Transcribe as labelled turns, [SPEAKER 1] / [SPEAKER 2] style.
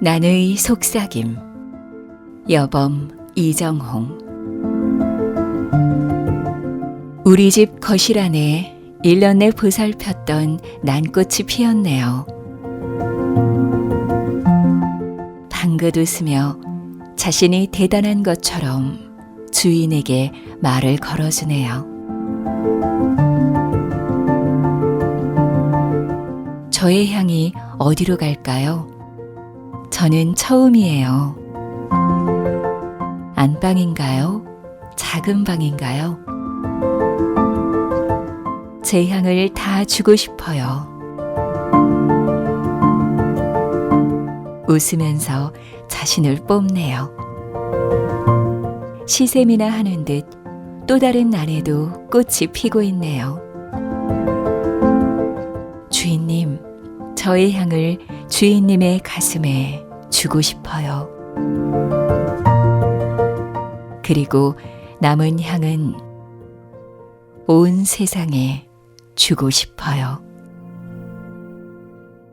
[SPEAKER 1] 나의 속삭임 여범 이정홍 우리 집 거실 안에 1년 내 보살폈던 난꽃이 피었네요. 방긋 웃으며 자신이 대단한 것처럼 주인에게 말을 걸어주네요. 저의 향이 어디로 갈까요? 저는 처음이에요. 안방인가요? 작은 방인가요? 제 향을 다 주고 싶어요. 웃으면서 자신을 뽐내요. 시샘이나 하는 듯 또 다른 날에도 꽃이 피고 있네요. 주인님, 저의 향을 주인님의 가슴에 주고 싶어요. 그리고 남은 향은 온 세상에 주고 싶어요.